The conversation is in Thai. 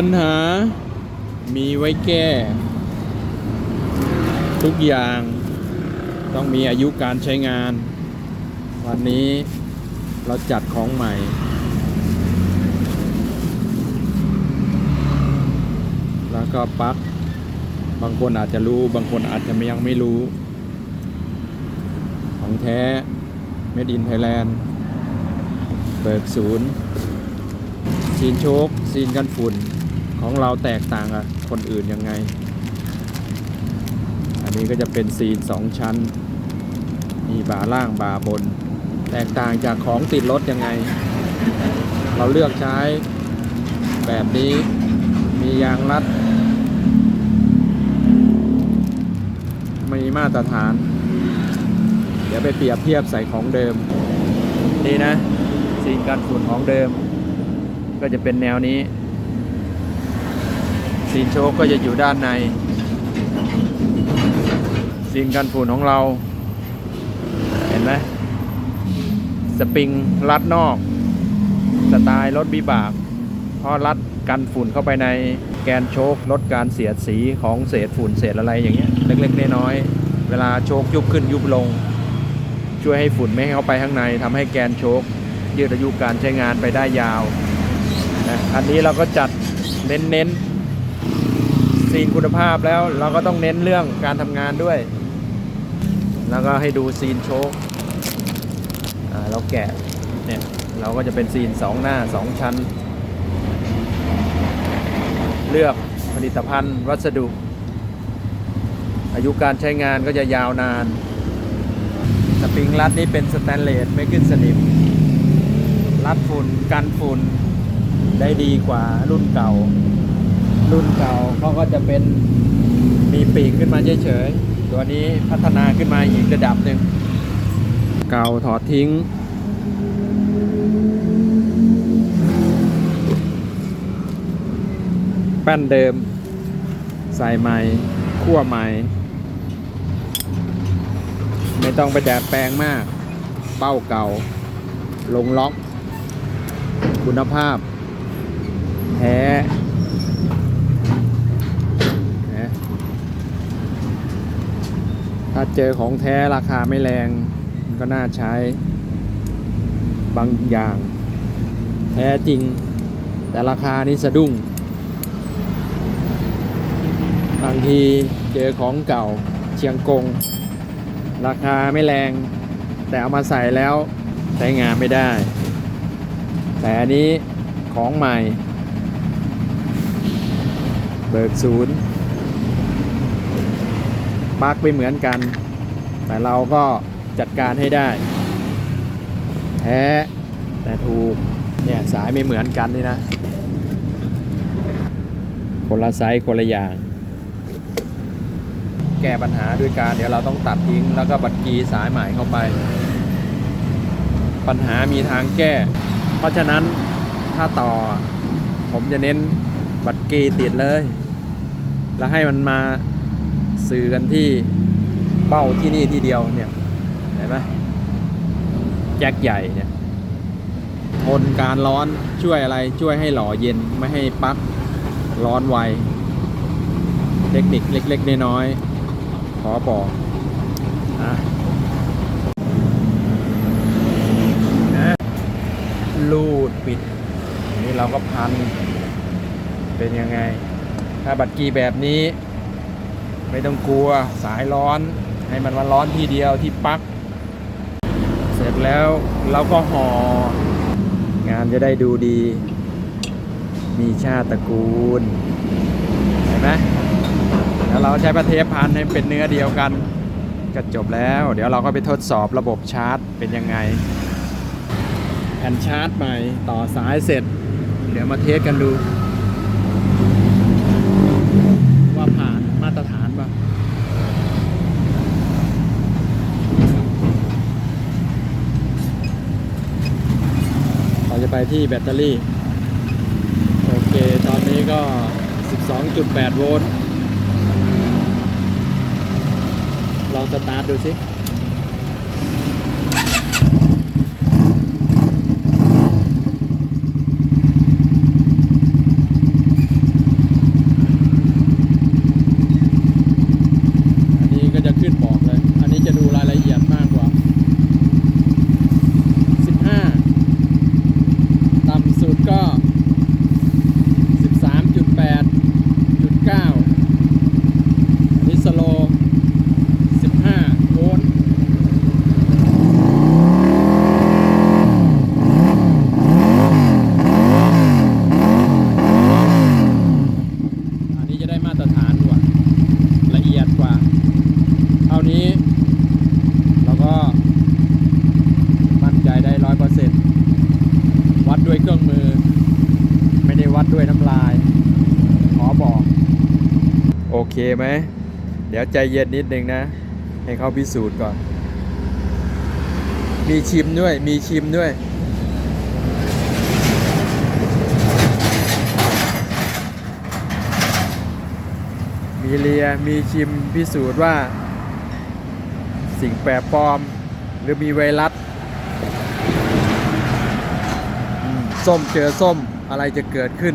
ปัญหามีไว้แก้ ทุกอย่างต้องมีอายุการใช้งาน วันนี้เราจัดของใหม่ แล้วก็ปลั๊กบางคนอาจจะรู้บางคนอาจจะยังไม่รู้ ของแท้ Made in Thailand เบิกศูนย์ซีนโชคซีนกันฝุ่น ของเราแตกต่างกับคนอื่นยังไง อันนี้ก็จะเป็นซีนสองชั้น มีบาล่างบาบน แตกต่างจากของติดรถยังไง เราเลือกใช้แบบนี้มียางรัด มีมาตรฐาน เดี๋ยวไปเปรียบเทียบใส่ของเดิม นี่นะซีนกันฝุ่นของเดิม ก็จะเป็นแนวนี้ ซีนโชคก็จะอยู่ด้านในซีนกันฝุ่นของเรา เห็นไหมสปริงรัดนอก สไตล์รถบิบากเพราะรัดกันฝุ่นเข้าไปในแกนโชคลดการเสียดสีของเศษฝุ่นเศษอะไรอย่างเงี้ยเล็กๆน้อยๆเวลาโชคยุบขึ้นยุบลง ช่วยให้ฝุ่นไม่ให้เข้าไปข้างในทำให้แกนโชคยืดอายุการใช้งานไปได้ยาวนะอันนี้เราก็จัดเน้นๆ ซีนคุณภาพแล้ว เราก็ต้องเน้นเรื่องการทำงานด้วย แล้วก็ให้ดูซีนโชคเราแกะเนี่ยเราก็จะเป็นซีนสองหน้าสองชั้น เลือกผลิตภัณฑ์ วัสดุ อายุการใช้งานก็จะยาวนาน สปริงรัดนี่เป็นสแตนเลสไม่ขึ้นสนิม รัดฝุ่นกันฝุ่นได้ดีกว่ารุ่นเก่า รุ่นเก่าเขาก็จะเป็นมีปีกขึ้นมาเฉยๆ ตัวนี้พัฒนาขึ้นมาอีกระดับหนึ่ง เก่าถอดทิ้ง แป้นเดิม ใส่ใหม่คั่วใหม่ ไม่ต้องไปแดดแปลงมาก เป้าเก่า ลงล็อก คุณภาพ แท้นะ ถ้าเจอของแท้ราคาไม่แรงก็น่าใช้บางอย่าง แท้จริง แต่ราคานี่สะดุ้ง บางทีเจอของเก่าเชียงกง ราคาไม่แรง แต่เอามาใส่แล้วใช้งานไม่ได้ แต่อันนี้ของใหม่ เบิกศูนย์ ปลั๊กไม่เหมือนกัน แต่เราก็จัดการให้ได้ แท้แต่ถูก เนี่ยสายไม่เหมือนกันนี่นะ คนละไซส์คนละอย่าง แก้ปัญหาด้วยการเดี๋ยวเราต้องตัดทิ้งแล้วก็บัดกีสายใหม่เข้าไป ปัญหามีทางแก้ เพราะฉะนั้นถ้าต่อ ผมจะเน้นบัดกีติดเลย แล้วให้มันมา สื่อกันที่เป้าที่นี่ที่เดียวเนี่ยเห็นไหมแจ็คใหญ่เนี่ยทนการร้อนช่วยอะไรช่วยให้หล่อเย็นไม่ให้ปั๊กร้อนไว เทคนิคเล็ก ๆ น้อยๆขอบอกนะลูดปิดนนี้เราก็พัน เป็นยังไง ถ้าบัตรกีแบบนี้ ไม่ต้องกลัวสายร้อน ให้มันมาร้อนทีเดียวที่ปัก เสร็จแล้วเราก็ห่องานจะได้ดูดี มีชาติตระกูล เห็นไหมแล้วเราใช้ประเทปพันให้เป็นเนื้อเดียวกันก็จบแล้ว เดี๋ยวเราก็ไปทดสอบระบบชาร์จเป็นยังไง แผ่นชาร์จใหม่ต่อสายเสร็จ เดี๋ยวมาเทสกันดู ว่าผ่านมาตรฐานป่ะเรา จะไปที่แบตเตอรี่ โอเค ตอนนี้ก็ 12.8 โวลต์ ลองสตาร์ทดูสิ ตาย ขอบอก โอเคไหม เดี๋ยวใจเย็นนิดนึงนะ ให้เขาพิสูจน์ก่อน มีชิมด้วย มีชิมด้วยมีเลียมีชิมพิสูจน์ว่า สิ่งแปลกปลอม หรือมีไวรัสอืม ส้มเจอส้มอะไรจะเกิดขึ้น